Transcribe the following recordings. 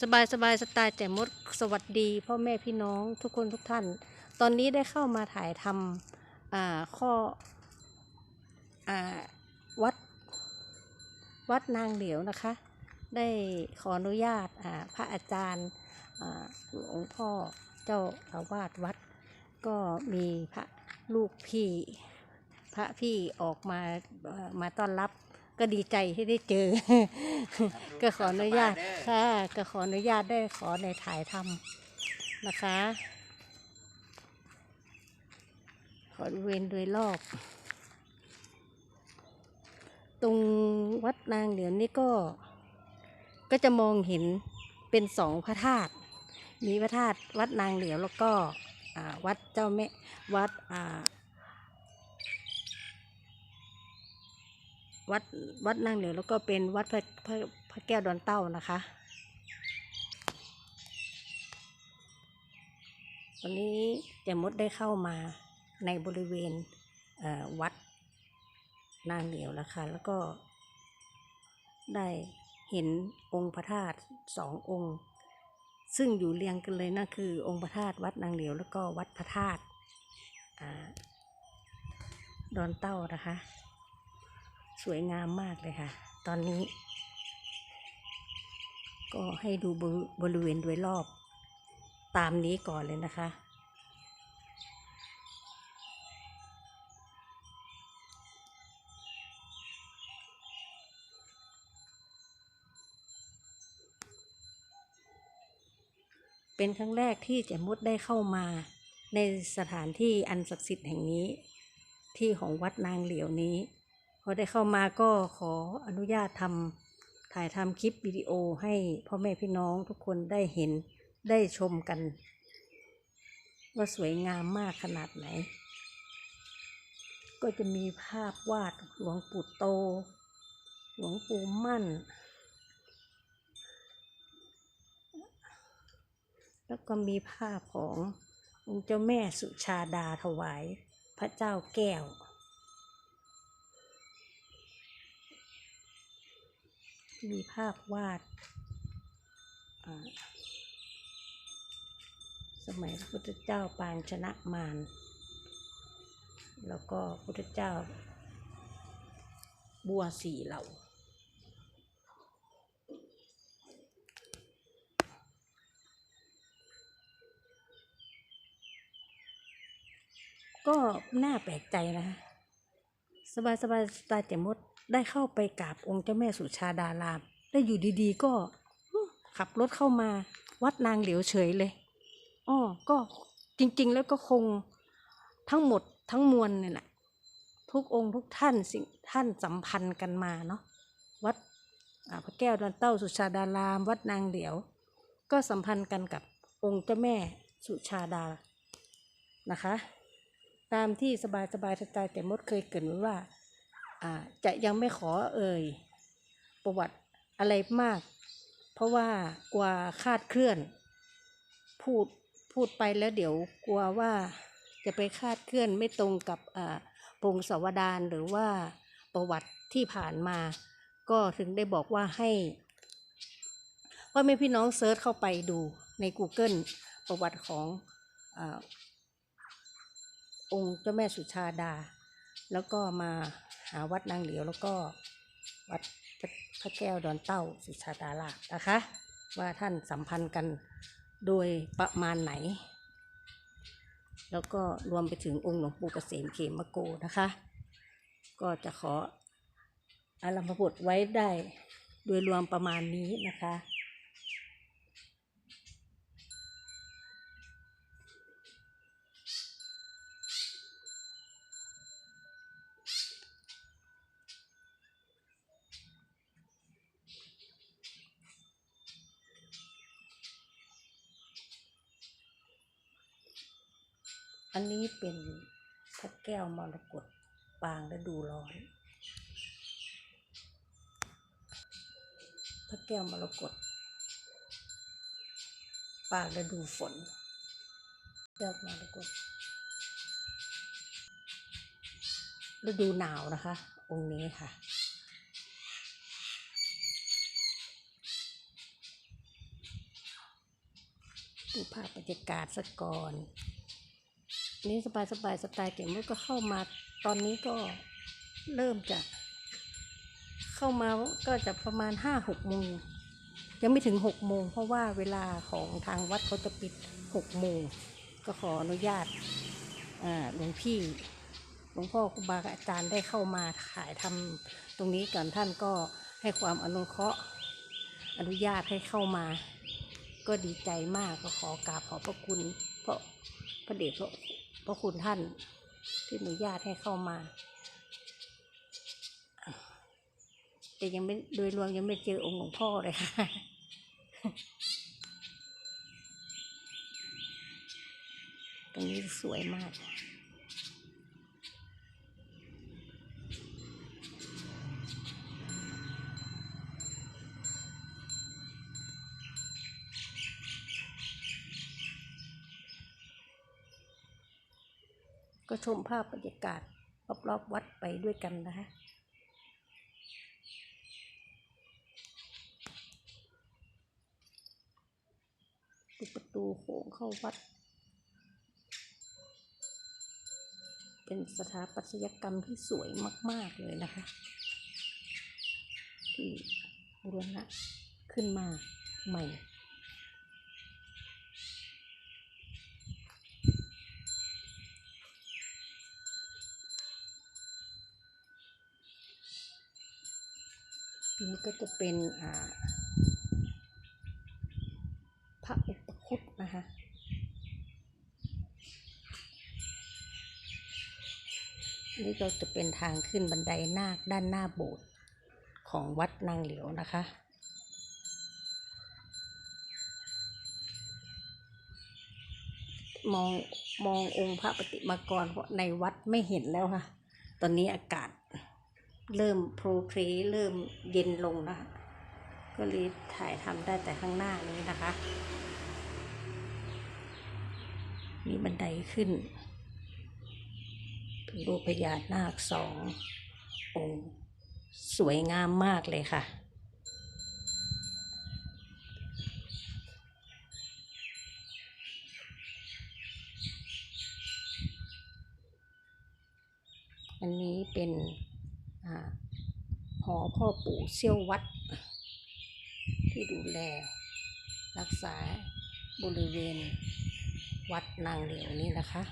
สบายสบายสไตล์แต่มดสวัสดี พ่อแม่พี่น้องทุกคนทุกท่าน ตอนนี้ได้เข้ามาถ่ายทำอ่าข้ออ่าวัดวัดนางเหลียวนะคะ ได้ขออนุญาตอ่าพระอาจารย์อ่าหลวงพ่อเจ้าอาวาสวัด ก็มีพระลูกพี่ พระพี่ออกมามาต้อนรับ ก็ดีใจที่ได้เจอ ก็ขออนุญาตค่ะ ก็ขออนุญาตได้ขอในถ่ายทำนะคะ ขอบริเวณโดยรอบ ตรงวัดนางเหลียวนี่ก็ ก็จะมองเห็นเป็นสองพระธาตุมีพระธาตุวัดนางเหลียวแล้วก็อ่าวัดเจ้าแม่วัดอ่า วัดวัดนางเหลียวแล้วก็เป็นวัดพระพระพระแก้วดอนเต้านะคะวันนี้เจมดได้เข้ามาในบริเวณเวัดนางเหลียวแล้วค่ะแล้วก็ได้เห็นองค์พระธาตุสององค์ ซึ่งอยู่เรียงกันเลยนั่นคือองค์พระธาตุวัดนางเหลียว แล้วก็วัดพระธาตุดอนเต้านะคะ สวยงามมากเลยค่ะ ตอนนี้ ก็ให้ดูบริเวณโดยรอบ ตามนี้ก่อนเลยนะคะ เป็นครั้งแรกที่เจมุดได้เข้ามาในสถานที่อันศักดิ์สิทธิ์แห่งนี้ ที่ของวัดนางเหลียวนี้ พอได้เข้ามาก็ขออนุญาตทำถ่ายทำคลิปวิดีโอให้พ่อแม่พี่น้องทุกคนได้เห็นได้ชมกัน ว่าสวยงามมากขนาดไหน ก็จะมีภาพวาดหลวงปู่โต หลวงปู่มั่น แล้วก็มีภาพขององค์เจ้าแม่สุชาดาถวายพระเจ้าแก้ว มีภาพวาด สมัยพระพุทธเจ้าปางชนะมาร แล้วก็พระพุทธเจ้า บัวสีเหล่าก็น่าแปลกใจนะคะสบายสบายสไตล์เจมด ได้เข้าไปกราบองค์เจ้าแม่สุชาดารามได้อยู่ดีๆ ก็ขับรถเข้ามา วัดนางเหลียวเฉยเลยอ้อก็จริงๆ แล้วก็คงทั้งหมดทั้งมวลเนี่ยแหละทุกองค์ทุกท่านสิ่งท่านสัมพันธ์กันมาเนาะวัดพระแก้วดอนเต้าสุชาดาราม วัดนางเหลียว ก็สัมพันธ์กันกับองค์เจ้าแม่สุชาดานะคะ ตามที่สบายสบายสไตล์แต่มดเคยเกรินไว้ว่า จะยังไม่ขอเอ่ยประวัติอะไรมาก เพราะว่ากลัวคาดเคลื่อน พูดพูดไปแล้วเดี๋ยวกลัวว่าจะไปคาดเคลื่อนไม่ตรงกับอ่าพงศาวดารหรือว่าประวัติที่ผ่านมา ก็ถึงได้บอกว่าให้ว่าไม่พี่น้องเซิร์ชเข้าไปดูใน Google ประวัติของอองค์เจ้าแม่สุชาดา แล้วก็มา หาวัดนางเหลียวแล้วก็วัดพระพระแก้วดอนเต้าสุชาดาลาชนะคะ ว่าท่านสัมพันธ์กันโดยประมาณไหน แล้วก็รวมไปถึงองค์หลวงปู่เกษมเขมโกนะคะ ก็จะขออารัมพบทไว้ได้โดยรวมประมาณนี้นะคะ อันนี้เป็นพระแก้วมรกตปางฤดูร้อน พระแก้วมรกตปางฤดูฝน แก้วมรกตฤดูหนาวนะคะ องค์นี้ค่ะดูภาพบรรยากาศสักก่อน นี่สบายสบายสไตล์เก๋มดก็เข้ามาตอนนี้ก็เริ่มจะ เข้ามาก็จะประมาณห้าหกโมงยังไม่ถึงหกโมงเพราะว่าเวลาของทางวัดเขาจะปิดหกโมงก็ขออนุญาตอ่าหลวงพี่หลวงพ่อครูบาอาจารย์ได้เข้ามาถ่ายทำตรงนี้ก่อนท่านก็ให้ความอนุเคราะห์ อนุญาตให้เข้ามา ก็ดีใจมากก็ขอกราบขอบพระคุณ เพราะพระเดชพระ พระคุณท่านที่อนุญาตให้เข้ามา แต่ยังไม่โดยรวมยังไม่เจอองค์หลวงพ่อเลยค่ะตรงนี้สวยมาก ก็ชมภาพบรรยากาศรอบๆวัดไปด้วยกันนะคะดูประตูโค้งเข้าวัด เป็นสถาปัตยกรรมที่สวยมาก ๆ เลยนะคะ ที่บูรณะขึ้นมาใหม่ นี่ก็จะเป็นอ่าพระอุปคุตนะคะนี่ก็จะเป็นทางขึ้นบันไดนาคด้านหน้าโบสถ์ของวัดนางเหลียวนะคะ มองมององค์พระปฏิมากรในวัดไม่เห็นแล้วค่ะ ตอนนี้อากาศ เริ่มโปรเพลเริ่มเย็นลงนะคะก็เลยถ่ายทำได้แต่ข้างหน้านี้นะคะ มีบันไดขึ้นเป็นรูปพญานาคสององค์สวยงามมากเลยค่ะอันนี้เป็น หอพ่อปู่เซี่ยววัด ที่ดูแล รักษาบริเวณวัดนางเหลียวนี้นะคะ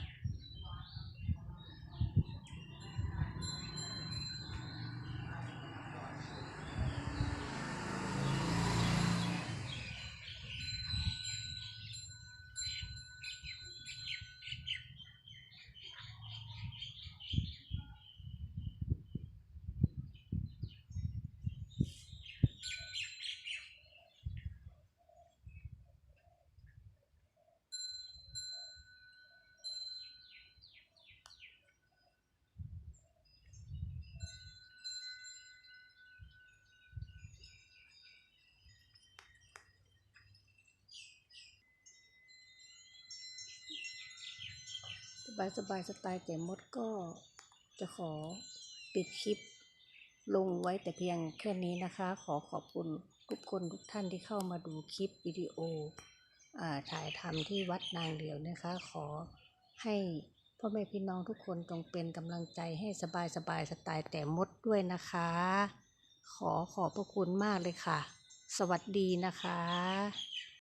ส บายสบายสไตล์เก๋มดก็จะขอปิดคลิปลงไว้แต่เพียงแค่นี้นะคะ ขอขอบคุณทุกคนทุกท่านที่เข้ามาดูคลิปวิดีโออ่าถ่ายทำที่วัดนางเหลียวนะคะ ขอให้พ่อแม่พี่น้องทุกคนจงเป็นกำลังใจให้สบายสบายสไตล์แต่มดด้วยนะคะ ขอขอบพระคุณมากเลยค่ะ สวัสดีนะคะ